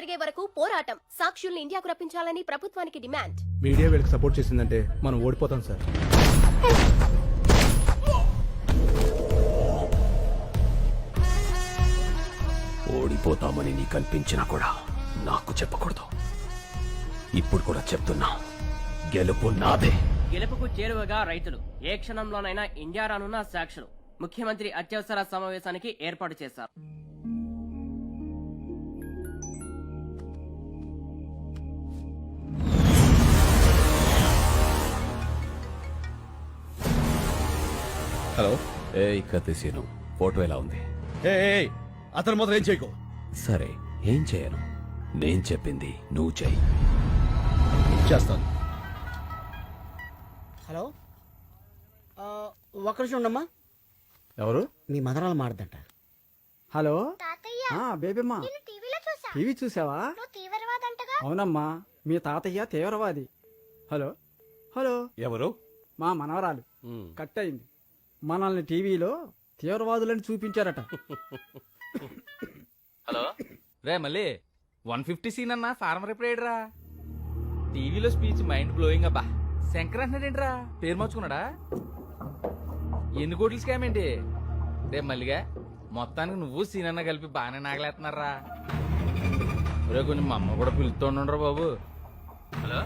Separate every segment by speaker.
Speaker 1: జరిగే వరకు పోరాటం. సాక్షుల్ని ఇండియాకు రప్పించాలని ప్రభుత్వానికి డిమాండ్.
Speaker 2: మీడియా వీళ్ళకి సపోర్ట్ చేసిందంటే మనం ఓడిపోతాం సార్.
Speaker 3: ఓడిపోతామని నీకు అనిపించినా కూడా నాకు చెప్పకూడదు. ఇప్పుడు కూడా చెప్తున్నా గెలుపు నాదే.
Speaker 4: గెలుపుకు చేరువగా రైతులు ఏ క్షణంలోనైనా ఇండియా రానున్న సాక్షులు ముఖ్యమంత్రి అత్యవసర సమావేశానికి ఏర్పాటు చేశారు.
Speaker 5: హలో.
Speaker 3: ఏ కత్తిసీను ఫోటో ఎలా ఉంది?
Speaker 5: ఏ అతను మాత్రం ఏం చేయకు.
Speaker 3: సరే ఏం చేయను? నేను చెప్పింది నువ్వు చెయ్యి.
Speaker 5: చేస్తాను.
Speaker 6: హలో. ఆ, ఒక్క నిమిషం ఉండమ్మా.
Speaker 2: ఎవరు?
Speaker 6: మీ మదరాలు మాడదంట
Speaker 7: హలో.
Speaker 8: తాతయ్య.
Speaker 7: ఆ బేబీమ్మా.
Speaker 8: నేను టీవీలో చూసా.
Speaker 7: టీవీ చూసావా?
Speaker 8: నువ్వు తీవ్రవాదంటగా.
Speaker 7: అవునమ్మా. మీ తాతయ్య తీవ్రవాది. హలో. హలో.
Speaker 5: ఎవరు?
Speaker 7: మా మనవరాలు. కట్ అయింది. మనల్ని టీవీలో తీవ్రవాదులని చూపించారట.
Speaker 9: హలో? రే మళ్ళీ వన్ ఫిఫ్టీ సీన్ అన్న ఫార్మర్ ఎప్పుడు రా టీవీలో స్పీచ్ మైండ్ బ్లోయింగ్ అబ్బా. శంకర్ అంటున్నాడేంట్రా? పేరు మార్చుకున్నాడా? ఎన్ని కోట్లు స్కామ్ ఏంటి? రే మల్లిగా మొత్తానికి నువ్వు సీన్ అన్న కలిపి బాగానే నాగలేస్తున్నారా? రే కొంచెం మా అమ్మ కూడా పిలుస్తుండ్రా బాబు. హలో?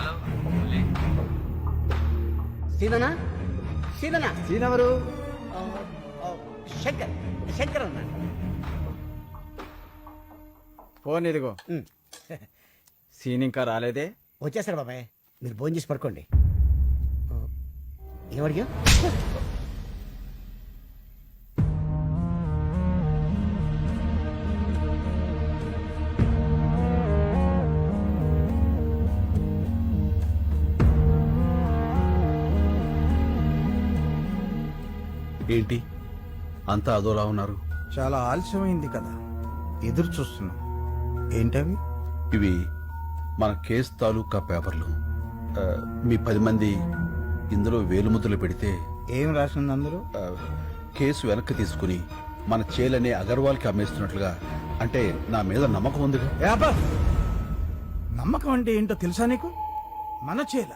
Speaker 9: హలో మళ్ళీ?
Speaker 6: సీననా ఆ, ఆ, శంకర్ శంకర్ అన్న.
Speaker 7: ఫోన్ ఇదిగో. సీన్ ఇంకా రాలేదే?
Speaker 6: వచ్చేసారు బాబాయ్. మీరు భోజనం చేసి పడుకోండి ఏమడిగా
Speaker 5: ఏంటి? అంతా అదోలా ఉన్నారు.
Speaker 2: చాలా ఆలస్యమైంది కదా. ఎదురు చూస్తున్నాం. ఏంటవి?
Speaker 5: ఇవి మన కేస్ తాలూకా పేపర్లు. ఆ, మీ పది మంది ఇందులో వేలుముద్రలు పెడితే
Speaker 2: ఏం రాసింది అందరూ
Speaker 5: ఆ, కేసు వెనక్కి తీసుకుని మన చేలనే అగర్వాల్కి అమ్మేస్తున్నట్లుగా. అంటే నా మీద నమ్మకం ఉందిగా?
Speaker 2: ఏబ్బా! నమ్మకం అంటే ఏంటో తెలుసా నీకు? మన చేల.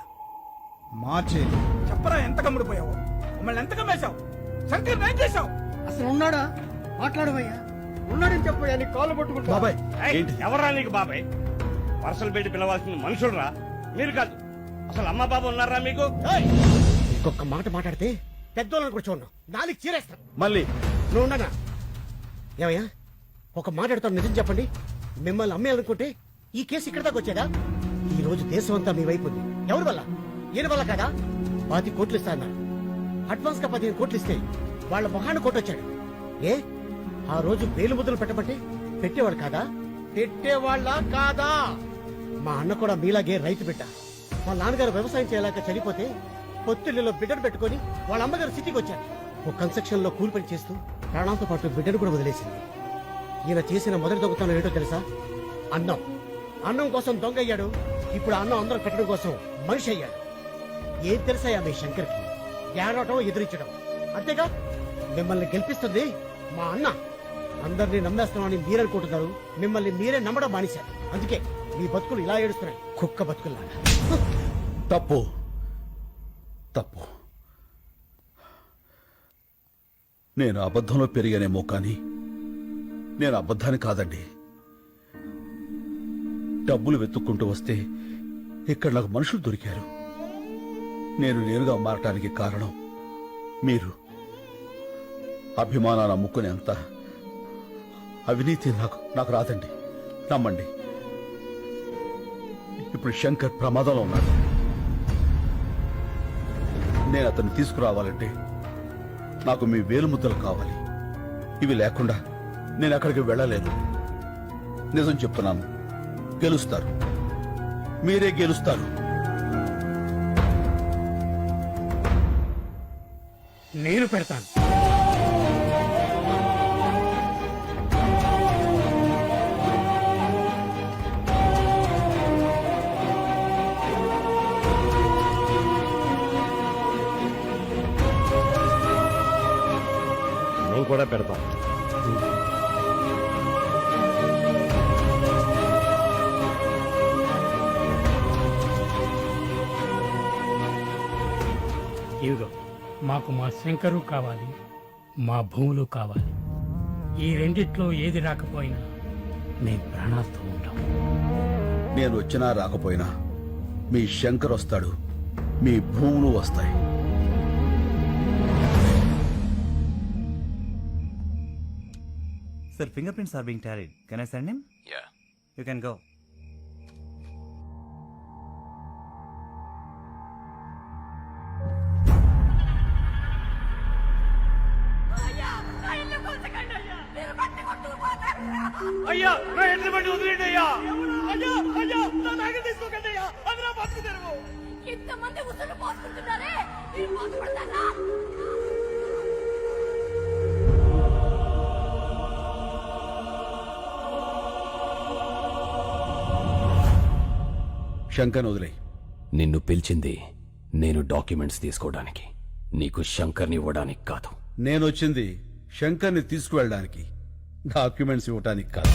Speaker 2: మా చేల. చెప్పరా ఎంత కమ్ముడిపోయావు మమ్మల్ని ఎంత కమ్మేశావు? శంకర్ ఏం చేశావు?
Speaker 6: అసలు ఉన్నాడా? మాట్లాడవయ్యా. ఉన్నాడని చెప్పయ్యా నీ కాళ్ళు పట్టుకుంటా.
Speaker 5: బాబాయ్ ఏంటి?
Speaker 10: ఎవర్రా నీకు బాబాయ్? పర్సలు పెట్టి పిలవాల్సిన మనుషులరా? మీరు కాదు. అసలు అమ్మ బాబు ఉన్నారా మీకు?
Speaker 6: ఇంకొక మాట మాట్లాడితే పెద్దోళ్ళని కూడా చూడను. నాలుగు చీరేస్తాను.
Speaker 5: మళ్ళీ?
Speaker 6: నువ్వు ఉండనా ఏమయ్యా? ఒక మాట్లాడుతాను నిజం చెప్పండి. మిమ్మల్ని అమ్మేయాలనుకుంటే ఈ కేసు ఇక్కడ దాకా వచ్చేదా? ఈ రోజు దేశం అంతా మీ వైపు ఉంది. ఎవరి వల్ల? ఈయన వల్ల కదా? పాతి కోట్లు ఇస్తా అన్నారు అడ్వాన్స్గా పదిహేను కోట్లు ఇస్తే వాళ్ళ మొహాన్ని కొట్టొచ్చాడు. ఏ? ఆ రోజు వేలు ముద్రలు పెట్టమంటే పెట్టేవాడు కాదా? పెట్టేవాళ్ళ కాదా? మా అన్న కూడా మీలాగే రైతు బిడ్డ. మా నాన్నగారు వ్యవసాయం చేయలేక చనిపోతే పొత్తిళ్ళలో బిడ్డను పెట్టుకొని వాళ్ళ అమ్మగారు సిటీకి వచ్చారు. ఒక కన్స్ట్రక్షన్లో కూలి పని చేస్తూ ప్రాణాలతో పాటు బిడ్డను కూడా వదిలేసింది. ఈయన చేసిన మొదటి దొంగతనం ఏంటో తెలుసా? అన్నం. అన్నం కోసం దొంగ అయ్యాడు ఇప్పుడు అన్నం అందరం పెట్టడం కోసం మనిషి అయ్యాడు. ఏం తెలుసాయా మీ శంకర్కి? ఏడవటం ఎదిరించడం. అంతేగా? మిమ్మల్ని గెలిపిస్తుంది మా అన్న. అందరినీ నమ్మేస్తున్నామని మీరనుకుంటున్నారు మిమ్మల్ని మీరే నమ్మడం మానేశారు. అందుకే మీ బతుకులు ఇలా ఏడుస్తున్నాయి. కుక్క బతుకుల్లాగా.
Speaker 5: తప్పు. తప్పు. నేను అబద్ధంలో పెరిగానేమో కానీ నేను అబద్ధాన్ని కాదండి. డబ్బులు వెతుక్కుంటూ వస్తే ఇక్కడ నాకు మనుషులు దొరికారు. నేను నేరుగా మారటానికి కారణం మీరు. అభిమానాన్ని అమ్ముకునేంత అవినీతి నాకు నాకు రాదండి. నమ్మండి. ఇప్పుడు శంకర్ ప్రమాదంలో ఉన్నాడు. నేను అతన్ని తీసుకురావాలంటే నాకు మీ వేలుముద్దలు కావాలి. ఇవి లేకుండా నేను అక్కడికి వెళ్ళలేను. నిజం చెప్తున్నాను. గెలుస్తారు. మీరే గెలుస్తారు.
Speaker 6: నేను పెడతాను.
Speaker 10: నేను కూడా పెడతాను
Speaker 11: ఇదిగో. మాకు మా శంకరు కావాలి మా భూములు కావాలి. ఈ రెండిట్లో ఏది రాకపోయినా మేము ప్రాణాలతో ఉంటాం
Speaker 5: నేను వచ్చినా రాకపోయినా మీ శంకర్ వస్తాడు మీ భూములు వస్తాయి.
Speaker 10: Sir finger prints are being tallied can I send him
Speaker 3: ya
Speaker 10: you can అయ్యా నా ఎడ్ల బండి వదిలేండి అయ్యా. అయ్యా అయ్యా నా నాగ తీసుకోకండి అయ్యా. అది నా బతుకు తెరువు.
Speaker 1: ఇంతమంది ఉసులు పోసుకుంటున్నారే? బాధపడతారా
Speaker 5: శంకర్ వదిలే
Speaker 3: నిన్ను పిలిచింది నేను డాక్యుమెంట్స్ తీసుకోవడానికి. నీకు శంకర్ని ఇవ్వడానికి కాదు.
Speaker 5: నేను వచ్చింది శంకర్ని తీసుకువెళ్ళడానికి. డాక్యుమెంట్స్ ఇవ్వటానికి కాదు.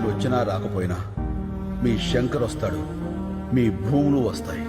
Speaker 5: నేను వచ్చినా రాకపోయినా మీ శంకర్ వస్తాడు మీ భూములు వస్తాయి.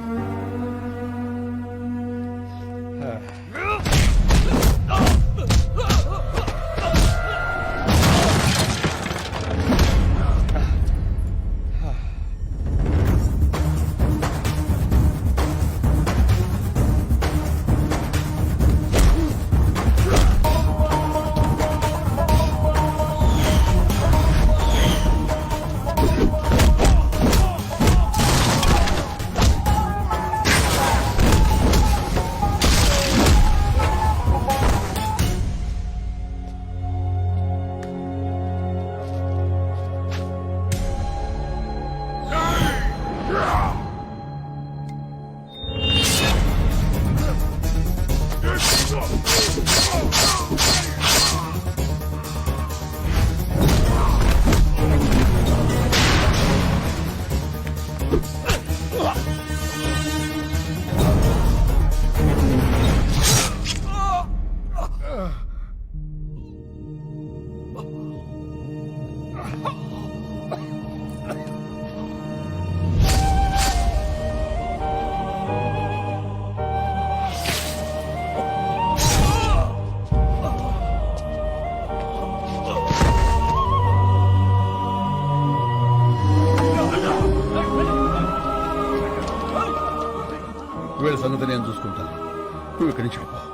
Speaker 5: వీళ్ళ సంగతి నేను చూసుకుంటాను నువ్వు ఇక్కడి నుంచి వెళ్ళిపో.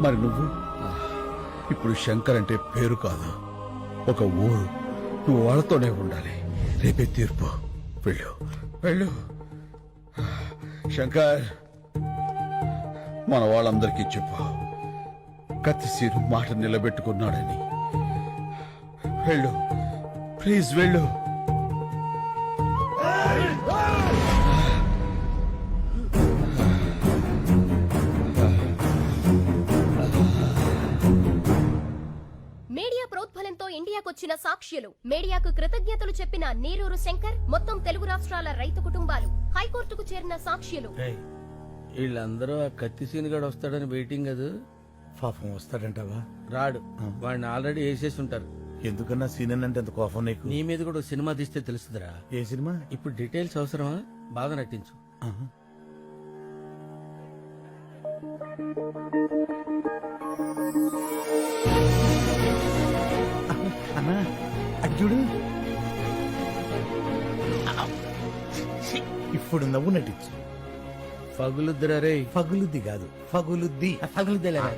Speaker 5: మరి నువ్వు? ఇప్పుడు శంకర్ అంటే పేరు కాదు ఒక ఊరు. నువ్వు వాళ్ళతోనే ఉండాలి. రేపే తీర్పు. వెళ్ళు. వెళ్ళు. శంకర్ మన వాళ్ళందరికీ చెప్పు. కత్తిసీరు మాట నిలబెట్టుకున్నాడని. వెళ్ళు. ప్లీజ్ వెళ్ళు.
Speaker 1: ఇండియాకొచ్చిన సాక్ష్యులు మీడియాకు కృతజ్ఞతలు చెప్పిన నీరూరు శంకర్ మొత్తం తెలుగు రాష్ట్రాల రైతు కుటుంబాలు హైకోర్టుకు చేరిన సాక్ష్యులు
Speaker 7: వీళ్ళందరూ ఆ కత్తి సీనుగాడు వస్తాడని వెయిటింగ్ అది?
Speaker 12: పాపం వస్తాడంటావా?
Speaker 7: రాడు. వాడిని ఆల్రెడీ వేసేసి ఉంటారు
Speaker 12: ఎందుకన్నా సీనియర్ అంటే ఎంత కోపం నీకు?
Speaker 7: నీ మీద కూడా సినిమా తీస్తే తెలుస్తుందిరా.
Speaker 12: ఏ సినిమా?
Speaker 7: ఇప్పుడు డీటెయిల్స్ అవసరమా? బాగా నటించు.
Speaker 12: అన్నా అర్జుడు ఇప్పుడు నవ్వు నటించు.
Speaker 7: పగులుద్దురా రే.
Speaker 12: ఫగులుద్ది కాదు ఫగులుద్ది
Speaker 7: పగులుద్దేలేరా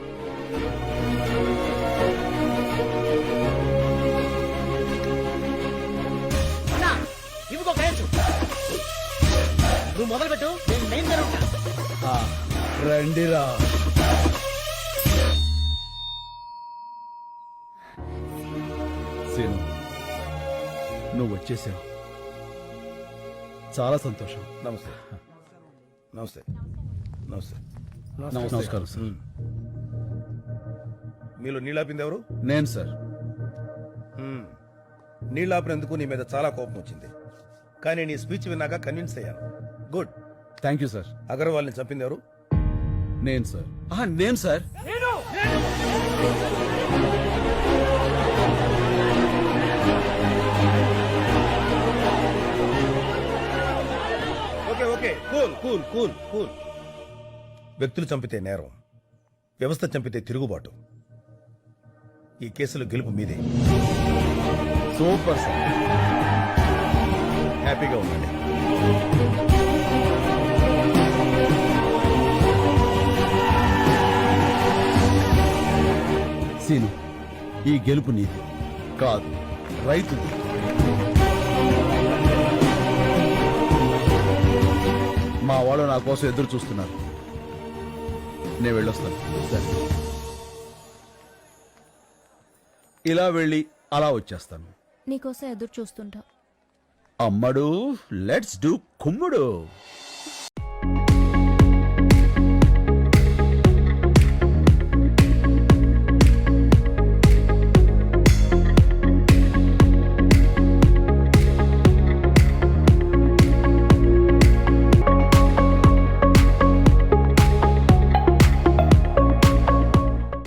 Speaker 6: అన్నా ఇవిగో కరెంటు నువ్వు మొదలు పెట్టు నేను మెయిన్ జరుగుతా.
Speaker 5: రండిరా. సీను నువ్వు వచ్చేసావు. చాలా సంతోషం.
Speaker 12: నమస్తే. నమస్తే. నమస్తే.
Speaker 5: నమస్కారం సార్.
Speaker 13: మీలో నీళ్ళాపింది ఎవరు?
Speaker 5: నేను సార్.
Speaker 13: నీళ్ళాపినందుకు నీ మీద చాలా కోపం వచ్చింది. కానీ నీ స్పీచ్ విన్నాక కన్విన్స్ అయ్యాను. గుడ్.
Speaker 5: Thank you sir.
Speaker 13: అగర్వాల్ని చంపింది ఎవరు?
Speaker 5: నేను సార్. నేను సార్.
Speaker 13: Cool cool cool. వ్యక్తులు చంపితే నేరం వ్యవస్థ చంపితే తిరుగుబాటు. ఈ కేసులో గెలుపు మీదే.
Speaker 5: Super sir.
Speaker 13: హ్యాపీగా ఉండండి.
Speaker 5: సీను ఈ గెలుపు నీది కాదు రైతుది. వాళ్ళు నా కోసం ఎదురు చూస్తున్నారు. నేను వెళ్ళొస్తాను. సరే. ఇలా వెళ్ళి అలా వచ్చేస్తాను.
Speaker 14: నీకోసం ఎదురు చూస్తుంటా.
Speaker 5: అమ్మడు లెట్స్ డూ కుమ్ముడు.